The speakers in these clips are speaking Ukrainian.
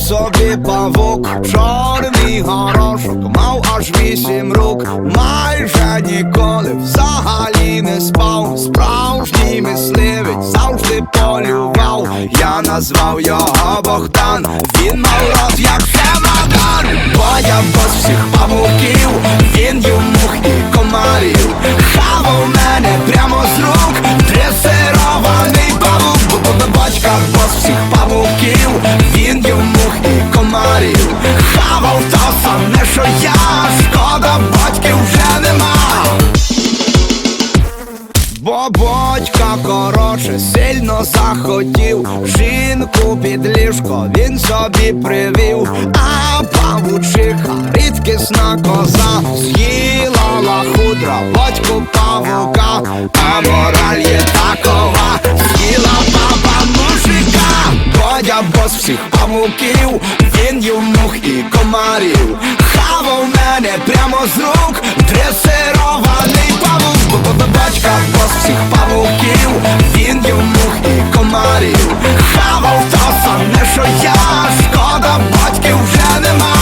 собі павук, чорний горошок, мав аж вісім рук, майже ніколи взагалі не спав. Справжній мисливець завжди полював. Я назвав його Богдан, він мав рот, як бо я бос всіх павуків, що я, шкода, батьків вже нема. Бо батька коротше сильно захотів. Жінку під ліжко він собі привів, а павучиха рідкісна коза. З'їла лахудра, батьку павука, а мораль є такова, з'їла баба мужика, Бодя бос всіх павуків, він їв і комарів, мене прямо з рук, дресирований павук, Бо батька бос всіх павуків, він їв мух і комарів, хавав то саме, що я, шкода, батьків вже нема.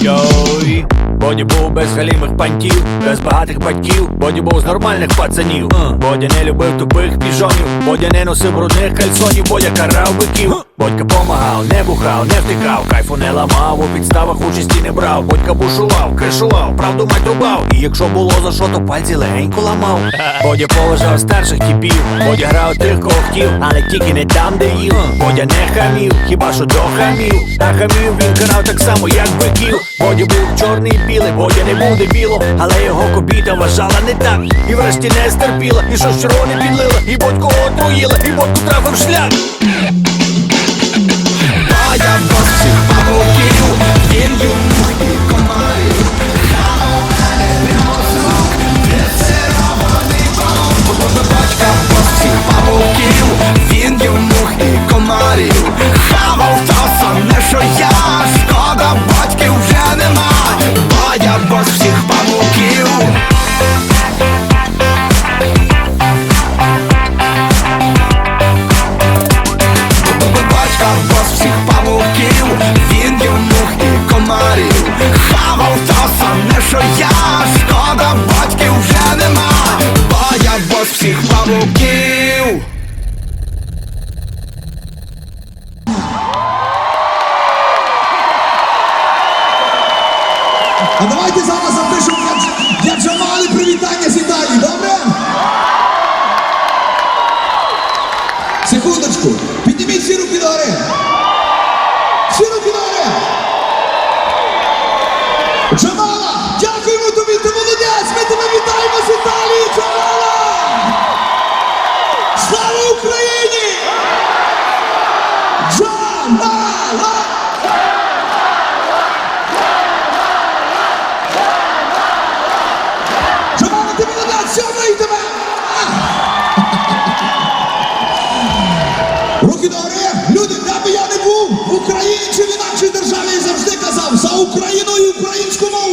Йой, Боді був без галімих пантів, без багатих батьків, Боді був з нормальних пацанів. Бодя не любив тупих піжонів, Бодя не носив брудних кальсонів, Бодя карав биків. Бодька помагав, не бухав, не втикав, кайфу не ламав, у підставах участі не брав. Бодька бушував, кришував, правду мать рубав. І якщо було за що, то пальці легенько ламав. Бодя поважав старших типів, Бодя грав тих, кого хотів, але тільки не там, де їв. Бодя не хамів, хіба що до хамів. А хамів він карав так само, як биків. Бодя був чорний і білий, Бодя не був дебілом, але його кобіта вважала не так. І врешті не стерпіла, і щось червоне підлила, і бодько отруїла, і бодьку трафив шлях. Він їв мух і комарів, хавав то саме, що я, шкода, батьків вже нема, бо я бос всіх павуків. А давайте зараз запишемо для, Джамали привітання з Італії, добре? Секундочку. Підніміть всі руки догори. Всі Руки догори! Люди, де би я не був, в Україні чи в інакшій державі завжди казав за Україну і українську мову